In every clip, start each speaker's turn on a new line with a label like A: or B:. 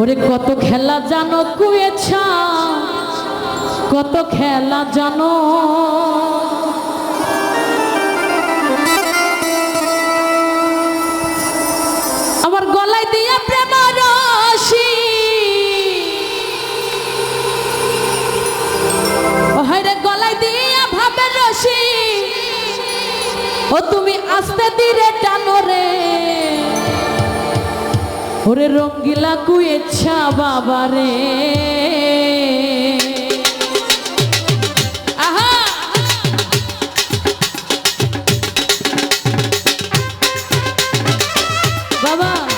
A: ওরে কত খেলা জানো কুয়েছা? কত খেলা জানো? আমার গলায় দিয়া প্রেম ও হায়রে গলায় দিয়া ভাবে রশি। ও তুমি আস্তে ধীরে টানো রে। ওরে রঙ্গিলা কুয়েছা বাবা রে। বাবা!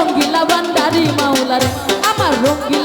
A: রঙ্গিলা বান্ডারি মাওলারে আমার রঙ্গিলা